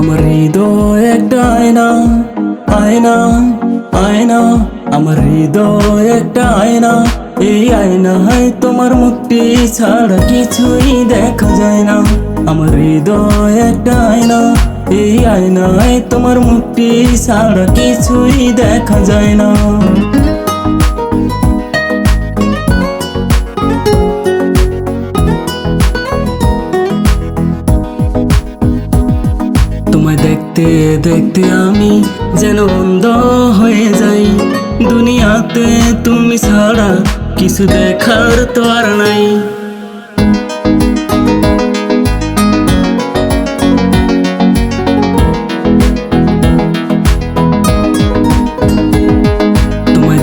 হৃদয় একটা আয়না আয়না আয়না। আমার হৃদয় একটা আয়না, এই আয়না আয়নায় তোমার মুক্তি ছাড়া কিছুই দেখা যায় না। আমার হৃদয় একটা আয়না, এই আয়না আয়নায় তোমার মুক্তি ছাড়া কিছুই দেখা যায় না। দেখতে দেখতে আমি যেন অন্ধ হয়ে যাই। দুনিয়াতে তুমি ছাড়া কিছু দেখার তো আর নাই।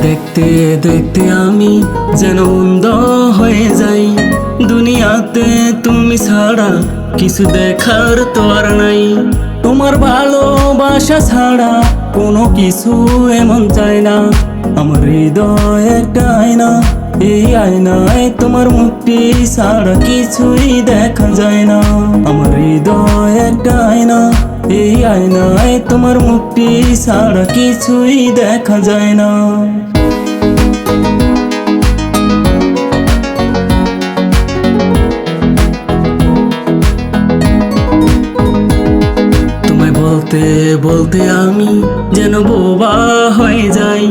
দেখতে দেখতে আমি যেন অন্ধ হয়ে যাই। দুনিয়াতে তুমি ছাড়া কিছু দেখার তো আর নাই। তোমার ভালোবাসা ছাড়া কোনো কিছু এমন চাই না। আমার হৃদয় একটা আয়না এই আয়নায় তোমার মুক্তি ছাড়া কিছুই দেখা যায় না। আমার হৃদয় একটা আয়না এই আয়নায় তোমার মুক্তি ছাড়া কিছুই দেখা যায় না। বলতে আমি যেন বোবা হয়ে যাই।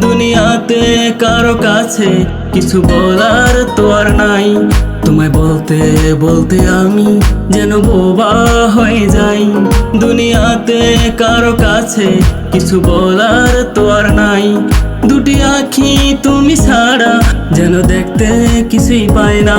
দুনিয়াতে কারও কাছে কিছু বলার তো আর নাই। তোমায় বলতে বলতে আমি যেন বোবা হয়ে যাই। দুনিয়াতে কারও কাছে কিছু বলার তো আর নাই। দুটি আখি তুমি ছাড়া যেন দেখতে কিছুই পায় না।